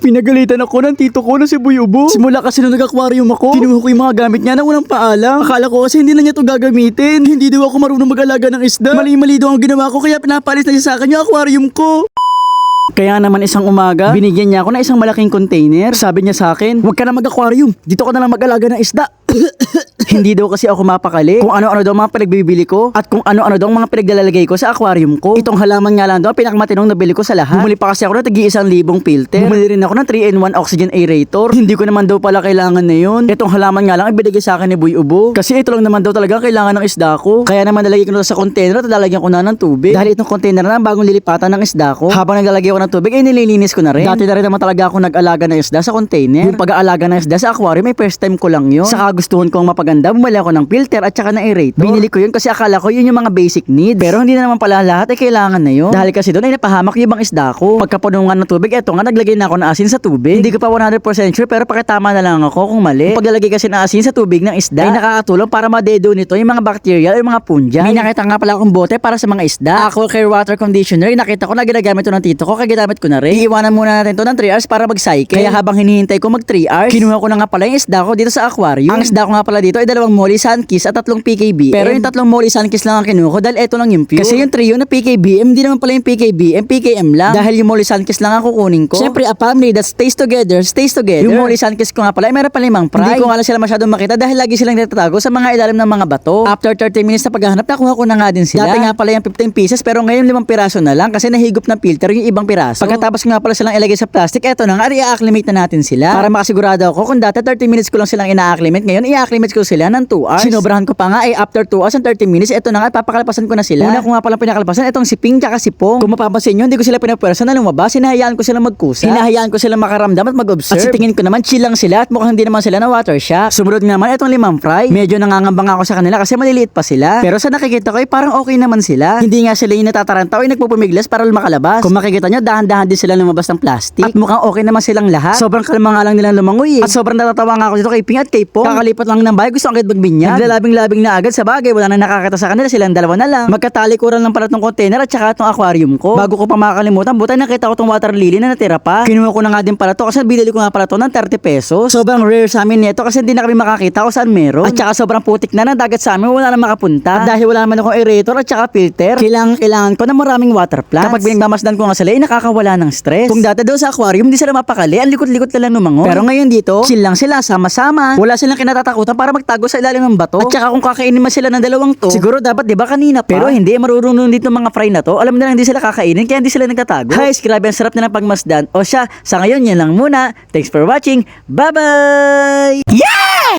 Pinagalitan ako ng tito ko na si Buyubo. Simula kasi nung nag-aquarium ako, kinuha ko yung mga gamit niya na walang paalam. Akala ko kasi hindi na niya to gagamitin. Hindi daw ako marunong mag-alaga ng isda. Mali-mali daw ang ginawa ko kaya pinapalis na siya sa akin yung aquarium ko. Kaya naman isang umaga, binigyan niya ako ng isang malaking container. Sabi niya sa akin, huwag ka na mag-aquarium. Dito ka na lang mag-alaga ng isda. Hindi daw kasi ako mapakali kung ano-ano daw mga pinagbibili ko at kung ano-ano daw mga pinaglalagay ko sa aquarium ko. Itong halaman nga lang daw pinakamatinong nabili ko sa lahat. Bumili pa kasi ako ng tagi isang libong filter. Bumili rin ako ng 3-in-1 oxygen aerator. Hindi ko naman daw pala kailangan na yun. Itong halaman nga lang ibinigay sa akin ni Boy Ubo. Kasi ito lang naman daw talaga kailangan ng isda ko. Kaya naman nalagay ko na sa container at lalagyan ko na ng tubig. Dahil itong container na bagong lilipatan ng isda ko. Habang naglalagay ako ng tubig ay nililinis ko na rin. Dati na rin naman talaga ako nag-alaga ng isda sa container. Yung pag-aalaga ng isda sa aquarium ay first time ko lang yun. Sa kagustuhan kong mapaganda, bumili ako ng filter at saka ng aerator. Binili ko yun kasi akala ko yun yung mga basic needs. Pero hindi na naman pala lahat ay kailangan na yun. Dahil kasi doon ay napahamak yung ibang isda ko. Pagkapuno nga ng tubig, eto nga naglagay na ako ng asin sa tubig. Hindi ko pa 100% sure pero pakitama na lang ako kung mali. Yung Paglalagay kasi ng asin sa tubig ng isda ay nakakatulong para madedo nito yung mga bacteria o yung mga fungi. May nakita nga pala akong bote para sa mga isda. Aqua Care Water Conditioner, nakita ko na ginagamit to ng tito ko kaya ginamit ko na rin. Iiwanan muna natin to ng 3 hours para mag-cycle. Kaya habang hinihintay ko mag 3 hours, kinuha ko na nga pala yung isda ko dito sa aquarium. Ang isda ko nga pala dito ay dalawang molly sunkiss at tatlong PKB. Pero yung tatlong molly sunkiss lang ang kinuha ko dahil eto lang yung pure. Kasi yung trio na PKBM, hindi naman pala yung PKBM, PKM lang. Dahil yung molly sunkiss lang ang kukunin ko. Siyempre, a family that stays together, stays together. Yung molly sunkiss ko nga pala, ay meron pala limang fry. Hindi ko nga lang sila masyadong makita dahil lagi silang nagtatago sa mga ilalim ng mga bato. After 30 minutes na paghahanap, nakuha ko na nga din sila. Dati nga pala yung 15 pieces, pero ngayon limang piraso na lang kasi nahigop ng filter yung ibang piraso. Pagkatapos nga pala silang ilagay sa plastic, eto na nga, i-acclimate na natin sila. Para makasigurado ako kung dati 30 minutes ko lang silang ina-acclimate, ngayon i-acclimate ko sila ng 2 hours. Sinobrahan ko pa nga ay after 2 hours and 30 minutes, eto na nga, papakalpasan ko na sila. Una ko nga palang pinakalpasan, etong si Ping tsaka si Pong. Kung mapapansin nyo, hindi ko sila pinapwersa na lumabas, hinahayaan ko sila magkusa. Hinahayaan ko sila makaramdam at mag-observe. At sa tingin ko naman, chill lang sila at mukhang hindi naman sila na water shock. Sumunod naman, etong limang fry. Medyo nangangamba nga ako sa kanila kasi maliliit pa sila. Pero sa nakikita ko ay parang okay naman sila. Hindi nga sila yung natataranta o yung nagpupumiglas para makalabas. Kung makikita nyo, dahan-dahan din sila lumabas ng plastic. At mukhang okay naman silang lahat. Sobrang kalma nga lang nilang lumangoy eh. At sobrang natatawa nga ako dito kay Ping at kay Pong. Kakalipat lang ng bahay, gusto agad magbinyag. Naglalabing-labing na agad sa bagay, wala nang nakakita sa kanila, silang dalawa na lang. Magkatalikuran lang pala tong container at saka tong aquarium ko. Bago ko pa makakalimutan, buta nakita ko tong water lily na natira pa. Kinuha ko na nga din pala to kasi binili ko nga pala to ng 30 pesos. Sobrang rare sa amin nito kasi hindi na kami makakita kung saan meron. At saka sobrang putik na ng dagat sa amin, wala na makapunta. At dahil wala naman akong aerator at saka filter, kailangan, kailangan ko na maraming water plants. Kapag binagmamasdan ko nga sila, ay nakakawala ng stress. Kung dati daw sa aquarium, hindi sila mapakali, ang likot-likot na lang lumangon. Pero ngayon dito, chill lang sila, sama-sama. Wala silang kinatatakutan para magtago sa ilalim ng bato. At saka kung kakainin man sila ng dalawang to, siguro dapat 'di ba kanina pa. Pero hindi marurunong dito mga fry na to. Alam nila hindi sila kakainin kaya hindi sila nagtatago. Guys, grabe ang sarap nilang pagmasdan. O siya, sa ngayon yan lang muna. Thanks for watching. Bye-bye. Yeah!